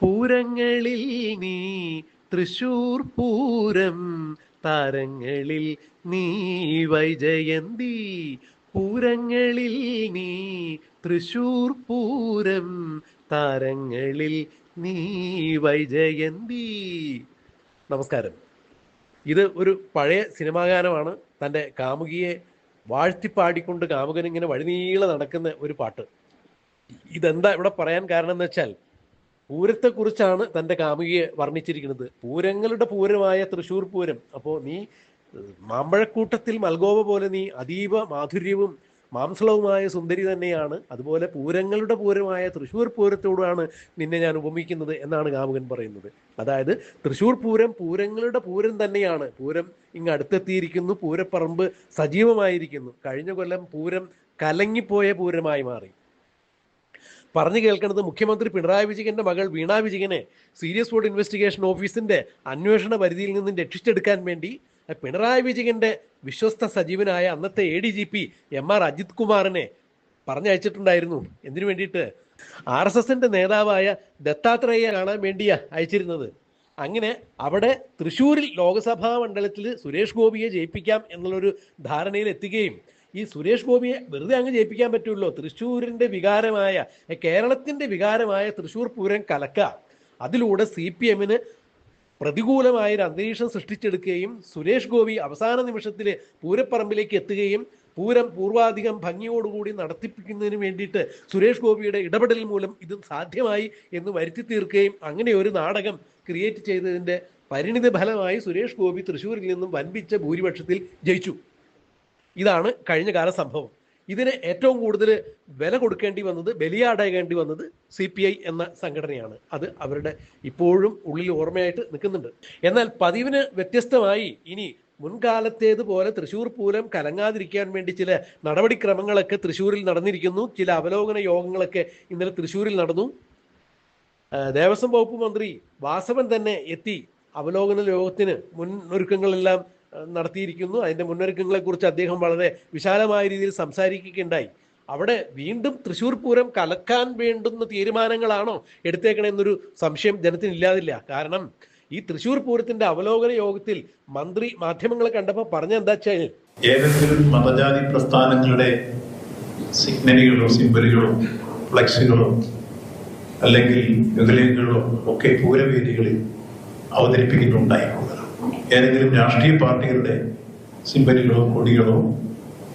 പൂരങ്ങളിൽ നീ തൃശൂർ പൂരം താരങ്ങളിൽ നീ വൈജയന്തി. പൂരങ്ങളിൽ നീ തൃശൂർ പൂരം താരങ്ങളിൽ നീ വൈജയന്തി. നമസ്കാരം. ഇത് ഒരു പഴയ സിനിമാ ഗാനമാണ് തന്റെ കാമുകിയെ വാഴ്ത്തിപ്പാടിക്കൊണ്ട് കാമുകൻ ഇങ്ങനെ വഴിനീളെ നടക്കുന്ന ഒരു പാട്ട്. ഇതെന്താ ഇവിടെ പറയാൻ കാരണം എന്ന് വെച്ചാൽ പൂരത്തെക്കുറിച്ചാണ് തന്റെ കാമുകിയെ വർണിച്ചിരിക്കുന്നത്. പൂരങ്ങളുടെ പൂരമായ തൃശൂർ പൂരം. അപ്പോൾ നീ മാമ്പഴക്കൂട്ടത്തിൽ മൽഗോവ പോലെ നീ അതീവ മാധുര്യവും മാംസളവുമായ സുന്ദരി തന്നെയാണ്. അതുപോലെ പൂരങ്ങളുടെ പൂരമായ തൃശ്ശൂർ പൂരത്തോടാണ് നിന്നെ ഞാൻ ഉപമിക്കുന്നത് എന്നാണ് കാമുകൻ പറയുന്നത്. അതായത് തൃശ്ശൂർ പൂരം പൂരങ്ങളുടെ പൂരം തന്നെയാണ്. പൂരം ഇങ്ങ് അടുത്തെത്തിയിരിക്കുന്നു. പൂരപ്പറമ്പ് സജീവമായിരിക്കുന്നു. കഴിഞ്ഞ കൊല്ലം പൂരം കലങ്ങിപ്പോയ പൂരമായി മാറി. പറഞ്ഞു കേൾക്കുന്നത് മുഖ്യമന്ത്രി പിണറായി വിജയന്റെ മകൾ വീണ വിജയനെ സീരിയസ് ഫ്രോഡ് ഇൻവെസ്റ്റിഗേഷൻ ഓഫീസിന്റെ അന്വേഷണ പരിധിയിൽ നിന്നും രക്ഷിച്ചെടുക്കാൻ വേണ്ടി പിണറായി വിജയന്റെ വിശ്വസ്ത സജീവനായ അന്നത്തെ A D G P M R Ajith കുമാറിനെ പറഞ്ഞയച്ചിട്ടുണ്ടായിരുന്നു. എന്തിനു വേണ്ടിയിട്ട്? ആർ എസ് എസിന്റെ നേതാവായ ദത്താത്രേയ കാണാൻ വേണ്ടിയാ അയച്ചിരുന്നത്. അങ്ങനെ അവിടെ തൃശ്ശൂരിൽ ലോക്സഭാ മണ്ഡലത്തിൽ സുരേഷ് ഗോപിയെ ജയിപ്പിക്കാം എന്നുള്ളൊരു ധാരണയിൽ എത്തുകയും ഈ സുരേഷ് ഗോപിയെ വെറുതെ അങ്ങ് ജയിപ്പിക്കാൻ പറ്റുള്ളൂ. തൃശ്ശൂരിന്റെ വികാരമായ കേരളത്തിന്റെ വികാരമായ തൃശ്ശൂർ പൂരം കലക്ക. അതിലൂടെ സി പി എമ്മിന് പ്രതികൂലമായ ഒരു അന്തരീക്ഷം സൃഷ്ടിച്ചെടുക്കുകയും സുരേഷ് ഗോപി അവസാന നിമിഷത്തിൽ പൂരപ്പറമ്പിലേക്ക് എത്തുകയും പൂരം പൂർവാധികം ഭംഗിയോടുകൂടി നടത്തിപ്പിക്കുന്നതിന് വേണ്ടിയിട്ട് സുരേഷ് ഗോപിയുടെ ഇടപെടൽ മൂലം ഇത് സാധ്യമായി എന്ന് വരുത്തി തീർക്കുകയും അങ്ങനെ ഒരു നാടകം ക്രിയേറ്റ് ചെയ്തതിന്റെ പരിണിത ഫലമായി സുരേഷ് ഗോപി തൃശ്ശൂരിൽ നിന്നും വൻപിച്ച ഭൂരിപക്ഷത്തിൽ ജയിച്ചു. ഇതാണ് കഴിഞ്ഞ കാല സംഭവം. ഇതിന് ഏറ്റവും കൂടുതൽ വില കൊടുക്കേണ്ടി വന്നത് ബലിയാടേണ്ടി വന്നത് സി പി ഐ എന്ന സംഘടനയാണ്. അത് അവരുടെ ഇപ്പോഴും ഉള്ളിൽ ഓർമ്മയായിട്ട് നിൽക്കുന്നുണ്ട്. എന്നാൽ പതിവിന് വ്യത്യസ്തമായി ഇനി മുൻകാലത്തേതുപോലെ തൃശൂർ പൂരം കലങ്ങാതിരിക്കാൻ വേണ്ടി ചില നടപടിക്രമങ്ങളൊക്കെ തൃശ്ശൂരിൽ നടന്നിരിക്കുന്നു. ചില അവലോകന യോഗങ്ങളൊക്കെ ഇന്നലെ തൃശ്ശൂരിൽ നടന്നു. ദേവസ്വം വകുപ്പ് മന്ത്രി വാസവൻ തന്നെ എത്തി അവലോകന യോഗത്തിന് മുൻ ആ, നടത്തിയിരിക്കുന്നു. അതിന്റെ മുന്നൊരുക്കങ്ങളെ കുറിച്ച് അദ്ദേഹം വളരെ വിശാലമായ രീതിയിൽ സംസാരിക്കുകയുണ്ടായി. അവിടെ വീണ്ടും തൃശ്ശൂർ പൂരം കലക്കാൻ വേണ്ടുന്ന തീരുമാനങ്ങളാണോ എടുത്തേക്കണെന്നൊരു സംശയം ജനത്തിന് ഇല്ലാതില്ല കാരണം ഈ തൃശ്ശൂർ പൂരത്തിന്റെ അവലോകന യോഗത്തിൽ മന്ത്രി മാധ്യമങ്ങളെ കണ്ടപ്പോൾ പറഞ്ഞ എന്താ വെച്ചാൽ ഏതെങ്കിലും മതജാതി പ്രസ്ഥാനങ്ങളുടെ സിഗ്നലുകളോ സിമ്പലുകളോ ഫ്ലക്സുകളോ അല്ലെങ്കിൽ വികലങ്ങളോ ഒക്കെ പൂരവേദികളിൽ അവതരിപ്പിക്കുന്നുണ്ടായിക്കൂടാ. ഏതെങ്കിലും രാഷ്ട്രീയ പാർട്ടികളുടെ സിമ്പലുകളോ കൊടികളോ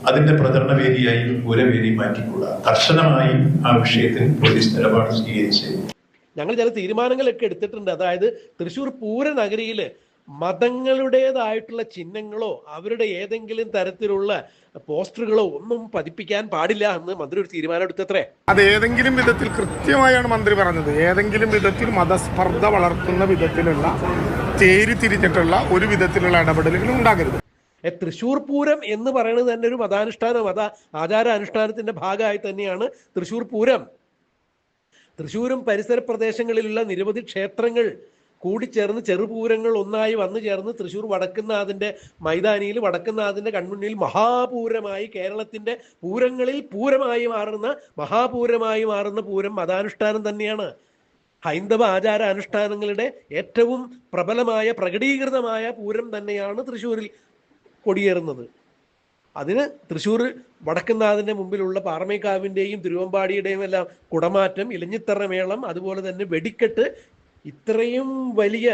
അതിന്റെ പ്രചരണ വേദിയായി പൂരവേദി മാറ്റിക്കൂടാ. കർശനമായി ആ വിഷയത്തിൽ പോലീസ് നിലപാട് സ്വീകരിച്ച്. ഞങ്ങൾ ചില തീരുമാനങ്ങളൊക്കെ എടുത്തിട്ടുണ്ട്. അതായത് തൃശ്ശൂർ പൂരനഗരിയിൽ മതങ്ങളുടേതായിട്ടുള്ള ചിഹ്നങ്ങളോ അവരുടെ ഏതെങ്കിലും തരത്തിലുള്ള പോസ്റ്ററുകളോ ഒന്നും പതിപ്പിക്കാൻ പാടില്ല എന്ന് മന്ത്രി ഒരു തീരുമാനം എടുത്തത്രേ. അത് ഏതെങ്കിലും വിധത്തിൽ കൃത്യമായാണ് മന്ത്രി പറഞ്ഞത്. ഏതെങ്കിലും വിധത്തിൽ മതസ്പർദ്ധ വളർത്തുന്ന വിധത്തിലുള്ള തേരി തിരിഞ്ഞിട്ടുള്ള ഒരു വിധത്തിലുള്ള ഇടപെടലുകൾ ഉണ്ടാകരുത്. തൃശ്ശൂർ പൂരം എന്ന് പറയുന്നത് തന്നെ ഒരു മതാനുഷ്ഠാന മത ആചാര അനുഷ്ഠാനത്തിന്റെ ഭാഗമായി തന്നെയാണ് തൃശ്ശൂർ പൂരം. തൃശ്ശൂരും പരിസര പ്രദേശങ്ങളിലുള്ള നിരവധി ക്ഷേത്രങ്ങൾ കൂടിച്ചേർന്ന് ചെറുപൂരങ്ങൾ ഒന്നായി വന്നു ചേർന്ന് തൃശ്ശൂർ വടക്കുന്നാഥിന്റെ മൈതാനിയിൽ വടക്കുന്നാഥിന്റെ കൺമുന്നിൽ മഹാപൂരമായി കേരളത്തിന്റെ പൂരങ്ങളിൽ പൂരമായി മാറുന്ന മഹാപൂരമായി മാറുന്ന പൂരം മതാനുഷ്ഠാനം തന്നെയാണ്. ഹൈന്ദവ ആചാര അനുഷ്ഠാനങ്ങളുടെ ഏറ്റവും പ്രബലമായ പ്രകടീകൃതമായ പൂരം തന്നെയാണ് തൃശ്ശൂരിൽ കൊടിയേറുന്നത്. അതിന് തൃശ്ശൂർ വടക്കുന്നാഥിന്റെ മുമ്പിലുള്ള പാറമേക്കാവിന്റെയും തിരുവമ്പാടിയുടെയും എല്ലാം കുടമാറ്റം ഇലഞ്ഞിത്തറ മേളം അതുപോലെ തന്നെ വെടിക്കെട്ട് ഇത്രയും വലിയ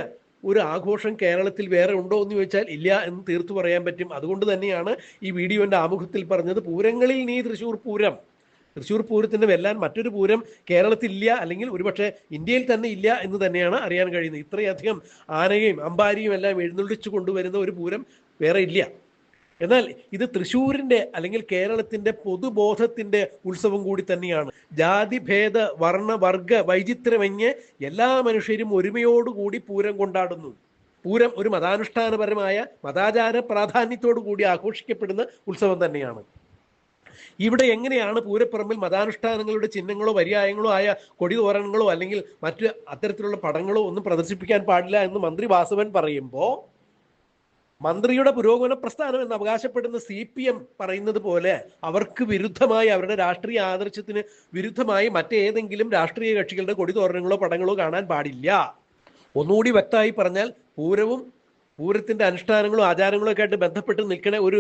ഒരു ആഘോഷം കേരളത്തിൽ വേറെ ഉണ്ടോ എന്ന് ചോദിച്ചാൽ ഇല്ല എന്ന് തീർത്തു പറയാൻ പറ്റും. അതുകൊണ്ട് തന്നെയാണ് ഈ വീഡിയോന്റെ ആമുഖത്തിൽ പറഞ്ഞത് പൂരങ്ങളിൽ നീ തൃശ്ശൂർ പൂരം. തൃശ്ശൂർ പൂരത്തിന്റെ വെല്ലാൻ മറ്റൊരു പൂരം കേരളത്തിൽ ഇല്ല അല്ലെങ്കിൽ ഒരുപക്ഷെ ഇന്ത്യയിൽ തന്നെ ഇല്ല എന്ന് തന്നെയാണ് അറിയാൻ കഴിയുന്നത്. ഇത്രയധികം ആനയും അമ്പാരിയും എല്ലാം എഴുന്നള്ളിച്ചു കൊണ്ടുവരുന്ന ഒരു പൂരം വേറെ ഇല്ല. എന്നാൽ ഇത് തൃശ്ശൂരിന്റെ അല്ലെങ്കിൽ കേരളത്തിന്റെ പൊതുബോധത്തിന്റെ ഉത്സവം കൂടി തന്നെയാണ്. ജാതിഭേദ വർണ വർഗ വൈചിത്രമെങ്ങ് എല്ലാ മനുഷ്യരും ഒരുമയോടുകൂടി പൂരം കൊണ്ടാടുന്നു. പൂരം ഒരു മതാനുഷ്ഠാനപരമായ മതാചാര പ്രാധാന്യത്തോടു കൂടി ആഘോഷിക്കപ്പെടുന്ന ഉത്സവം തന്നെയാണ്. ഇവിടെ എങ്ങനെയാണ് പൂരപ്പറമ്പിൽ മതാനുഷ്ഠാനങ്ങളുടെ ചിഹ്നങ്ങളോ പര്യായങ്ങളോ ആയ കൊടിതോരണങ്ങളോ അല്ലെങ്കിൽ മറ്റ് അത്തരത്തിലുള്ള പടങ്ങളോ ഒന്നും പ്രദർശിപ്പിക്കാൻ പാടില്ല എന്ന് മന്ത്രി വാസവൻ പറയുമ്പോൾ മന്ത്രിയുടെ പുരോഗമന പ്രസ്ഥാനം എന്ന് അവകാശപ്പെടുന്ന സി പി എം പറയുന്നത് പോലെ അവർക്ക് വിരുദ്ധമായി അവരുടെ രാഷ്ട്രീയ ആദർശത്തിന് വിരുദ്ധമായി മറ്റേതെങ്കിലും രാഷ്ട്രീയ കക്ഷികളുടെ കൊടിതോരണങ്ങളോ പടങ്ങളോ കാണാൻ പാടില്ല. ഒന്നുകൂടി വ്യക്തമായി പറഞ്ഞാൽ പൂരവും പൂരത്തിന്റെ അനുഷ്ഠാനങ്ങളും ആചാരങ്ങളും ഒക്കെ ആയിട്ട് ബന്ധപ്പെട്ട് നിൽക്കുന്ന ഒരു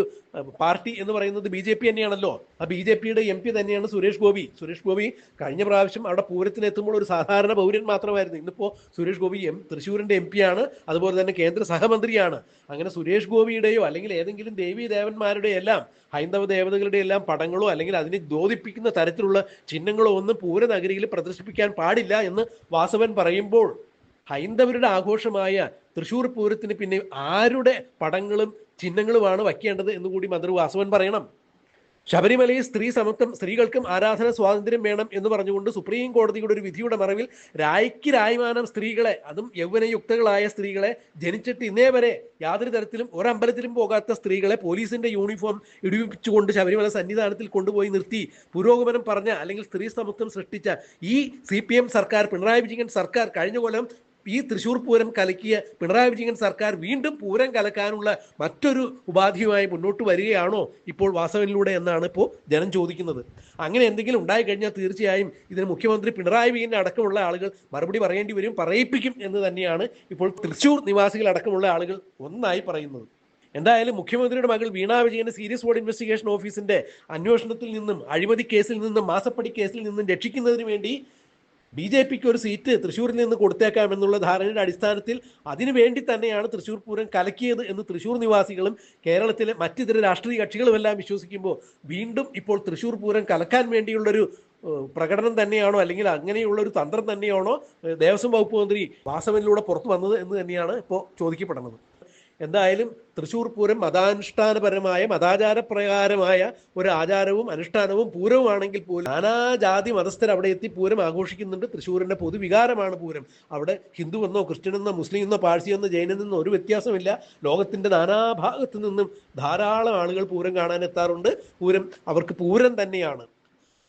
പാർട്ടി എന്ന് പറയുന്നത് ബി ജെ പി തന്നെയാണല്ലോ. ആ ബി ജെ പിയുടെ എം പി തന്നെയാണ് സുരേഷ് ഗോപി. സുരേഷ് ഗോപി കഴിഞ്ഞ പ്രാവശ്യം അവിടെ പൂരത്തിനെത്തുമ്പോൾ ഒരു സാധാരണ പൗരൻ മാത്രമായിരുന്നു. ഇന്നിപ്പോ സുരേഷ് ഗോപി എം തൃശ്ശൂരിന്റെ എം പി ആണ് അതുപോലെ തന്നെ കേന്ദ്ര സഹമന്ത്രിയാണ്. അങ്ങനെ സുരേഷ് ഗോപിയുടെയോ അല്ലെങ്കിൽ ഏതെങ്കിലും ദേവി ദേവന്മാരുടെയോ എല്ലാം ഹൈന്ദവ ദേവതകളുടെ എല്ലാം പടങ്ങളോ അല്ലെങ്കിൽ അതിനെ ദ്യോതിപ്പിക്കുന്ന തരത്തിലുള്ള ചിഹ്നങ്ങളോ ഒന്നും പൂരനഗരിയിൽ പ്രദർശിപ്പിക്കാൻ പാടില്ല എന്ന് വാസവൻ പറയുമ്പോൾ ഹൈന്ദവരുടെ ആഘോഷമായ തൃശൂർ പൂരത്തിന് പിന്നെ ആരുടെ പടങ്ങളും ചിഹ്നങ്ങളുമാണ് വയ്ക്കേണ്ടത് എന്ന് കൂടി മന്ത്രി വാസവൻ പറയണം. ശബരിമലയിൽ സ്ത്രീ സമത്വം സ്ത്രീകൾക്കും ആരാധന സ്വാതന്ത്ര്യം വേണം എന്ന് പറഞ്ഞുകൊണ്ട് സുപ്രീം കോടതിയുടെ ഒരു വിധിയുടെ മറവിൽ രായ്ക്ക് രായ്മാനം സ്ത്രീകളെ അതും യൗവനയുക്തകളായ സ്ത്രീകളെ ജനിച്ചിട്ട് ഇന്നേ വരെ യാതൊരു തരത്തിലും ഒരമ്പലത്തിലും പോകാത്ത സ്ത്രീകളെ പോലീസിന്റെ യൂണിഫോം ഇടിവിപ്പിച്ചുകൊണ്ട് ശബരിമല സന്നിധാനത്തിൽ കൊണ്ടുപോയി നിർത്തി പുരോഗമനം പറഞ്ഞ അല്ലെങ്കിൽ സ്ത്രീ സമത്വം സൃഷ്ടിച്ച ഈ സി സർക്കാർ പിണറായി വിജയൻ സർക്കാർ കഴിഞ്ഞ കൊല്ലം ഈ തൃശൂർ പൂരം കലക്കിയ പിണറായി വിജയൻ സർക്കാർ വീണ്ടും പൂരം കലക്കാനുള്ള മറ്റൊരു ഉപാധിയുമായി മുന്നോട്ട് വരികയാണോ ഇപ്പോൾ വാസവനിലൂടെ എന്നാണ് ഇപ്പോൾ ജനം ചോദിക്കുന്നത്. അങ്ങനെ എന്തെങ്കിലും ഉണ്ടായി കഴിഞ്ഞാൽ തീർച്ചയായും ഇതിന് മുഖ്യമന്ത്രി പിണറായി വിജയൻ അടക്കമുള്ള ആളുകൾ മറുപടി പറയേണ്ടി വരും പറയിപ്പിക്കും എന്ന് തന്നെയാണ് ഇപ്പോൾ തൃശൂർ നിവാസികൾ അടക്കമുള്ള ആളുകൾ ഒന്നായി പറയുന്നത്. എന്തായാലും മുഖ്യമന്ത്രിയുടെ മകൾ വീണ വിജയനെ സീരിയസ് ബോർഡ് ഇൻവെസ്റ്റിഗേഷൻ ഓഫീസിന്റെ അന്വേഷണത്തിൽ നിന്നും അഴിമതി കേസിൽ നിന്നും മാസപ്പടി കേസിൽ നിന്നും രക്ഷിക്കുന്നതിന് വേണ്ടി ബി ജെ പിക്ക് ഒരു സീറ്റ് തൃശ്ശൂരിൽ നിന്ന് കൊടുത്തേക്കാം എന്നുള്ള ധാരണയുടെ അടിസ്ഥാനത്തിൽ അതിനുവേണ്ടി തന്നെയാണ് തൃശ്ശൂർ പൂരം കലക്കിയത് എന്ന് തൃശ്ശൂർ നിവാസികളും കേരളത്തിലെ മറ്റിതര രാഷ്ട്രീയ കക്ഷികളുമെല്ലാം വിശ്വസിക്കുമ്പോൾ വീണ്ടും ഇപ്പോൾ തൃശ്ശൂർ പൂരം കലക്കാൻ വേണ്ടിയുള്ളൊരു പ്രകടനം തന്നെയാണോ അല്ലെങ്കിൽ അങ്ങനെയുള്ള ഒരു തന്ത്രം തന്നെയാണോ ദേവസ്വം വകുപ്പ് മന്ത്രി വാസവനിലൂടെ പുറത്തു വന്നത് എന്ന് തന്നെയാണ് ഇപ്പോൾ ചോദിക്കപ്പെടുന്നത്. എന്തായാലും തൃശ്ശൂർ പൂരം മതാനുഷ്ഠാനപരമായ മതാചാരപ്രകാരമായ ഒരു ആചാരവും അനുഷ്ഠാനവും പൂരവുമാണെങ്കിൽ പോലും നാനാജാതി മതസ്ഥർ അവിടെ എത്തി പൂരം ആഘോഷിക്കുന്നുണ്ട്. തൃശ്ശൂരിന്റെ പൊതുവികാരമാണ് പൂരം. അവിടെ ഹിന്ദു എന്നോ ക്രിസ്ത്യൻ എന്നോ മുസ്ലിം എന്നോ പാഴ്സി എന്നോ ജൈനൻ എന്നോ ഒരു വ്യത്യാസമില്ല. ലോകത്തിന്റെ നാനാഭാഗത്തു നിന്നും ധാരാളം ആളുകൾ പൂരം കാണാൻ എത്താറുണ്ട് പൂരം അവർക്ക് പൂരം തന്നെയാണ്.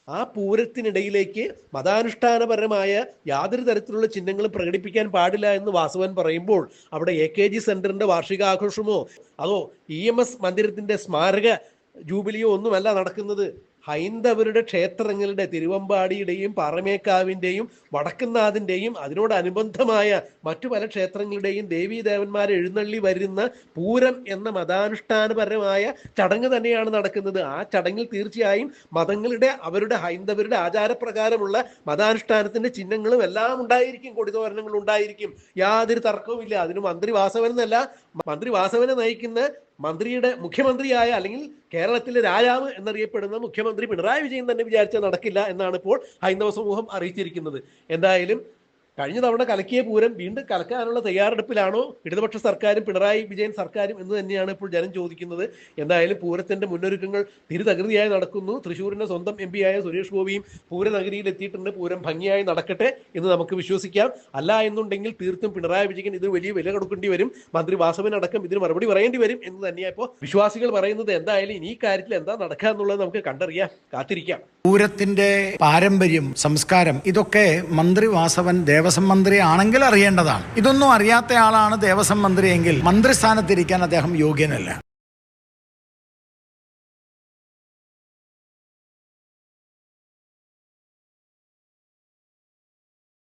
ആ പൂരത്തിനിടയിലേക്ക് മതാനുഷ്ഠാനപരമായ യാതൊരു തരത്തിലുള്ള ചിഹ്നങ്ങളും പ്രകടിപ്പിക്കാൻ പാടില്ല എന്ന് വാസവൻ പറയുമ്പോൾ അവിടെ എ കെ ജി സെന്ററിന്റെ വാർഷികാഘോഷമോ അതോ ഇ എം എസ് മന്ദിരത്തിന്റെ സ്മാരക ജൂബിലിയോ ഒന്നുമല്ല നടക്കുന്നത്? ഹൈന്ദവരുടെ ക്ഷേത്രങ്ങളുടെ തിരുവമ്പാടിയുടെയും പാറമേക്കാവിന്റെയും വടക്കുന്നാഥിന്റെയും അതിനോടനുബന്ധമായ മറ്റു പല ക്ഷേത്രങ്ങളുടെയും ദേവീദേവന്മാരെ എഴുന്നള്ളി വരുന്ന പൂരം എന്ന മതാനുഷ്ഠാനപരമായ ചടങ്ങ് തന്നെയാണ് നടക്കുന്നത്. ആ ചടങ്ങിൽ തീർച്ചയായും മതങ്ങളുടെ അവരുടെ ഹൈന്ദവരുടെ ആചാരപ്രകാരമുള്ള മതാനുഷ്ഠാനത്തിന്റെ ചിഹ്നങ്ങളും എല്ലാം ഉണ്ടായിരിക്കും. കൊടിതോരണങ്ങൾ ഉണ്ടായിരിക്കും. യാതൊരു തർക്കവുമില്ല. അതിന് മന്ത്രി വാസവൻ എന്നല്ല മന്ത്രി വാസവനെ നയിക്കുന്ന മന്ത്രിയുടെ മുഖ്യമന്ത്രിയായ അല്ലെങ്കിൽ കേരളത്തിലെ രാജാവ് എന്നറിയപ്പെടുന്ന മുഖ്യമന്ത്രി പിണറായി വിജയൻ തന്നെ വിചാരിച്ചാൽ നടക്കില്ല എന്നാണ് ഇപ്പോൾ ഹൈന്ദവ സമൂഹം അറിയിച്ചിരിക്കുന്നത്. എന്തായാലും കഴിഞ്ഞ തവണ കലക്കിയ പൂരം വീണ്ടും കലക്കാനുള്ള തയ്യാറെടുപ്പിലാണോ? ഇടതുപക്ഷ സർക്കാരും പിണറായി വിജയൻ സർക്കാരും എന്ന് തന്നെയാണ് ഇപ്പോൾ ജനം ചോദിക്കുന്നത്. എന്തായാലും പൂരത്തിന്റെ മുന്നൊരുക്കങ്ങൾ തിരുതകൃതിയായി നടക്കുന്നു. തൃശ്ശൂരിന്റെ സ്വന്തം എം ആയ സുരേഷ് ഗോപിയും പൂരനഗരിയിൽ എത്തിയിട്ടുണ്ട് പൂരം ഭംഗിയായി നടക്കട്ടെ എന്ന് നമുക്ക് വിശ്വസിക്കാം. അല്ല എന്നുണ്ടെങ്കിൽ തീർത്തും പിണറായി വിജയൻ ഇതിന് വലിയ വില കൊടുക്കേണ്ടി വരും. മന്ത്രി വാസവൻ അടക്കം ഇതിന് മറുപടി പറയേണ്ടി വരും എന്ന് തന്നെയാണ് ഇപ്പോൾ വിശ്വാസികൾ പറയുന്നത്. എന്തായാലും ഇനി ഈ കാര്യത്തിൽ എന്താ നടക്കുക എന്നുള്ളത് നമുക്ക് കണ്ടറിയാം. കാത്തിരിക്കാം. പൂരത്തിന്റെ പാരമ്പര്യം സംസ്കാരം ഇതൊക്കെ മന്ത്രി വാസവൻ ദേവസ്വം മന്ത്രി ആണെങ്കിൽ അറിയേണ്ടതാണ് ഇതൊന്നും അറിയാത്ത ആളാണ് ദേവസ്വം മന്ത്രിയെങ്കിൽ മന്ത്രിസ്ഥാനത്തിരിക്കാൻ അദ്ദേഹം യോഗ്യനല്ല.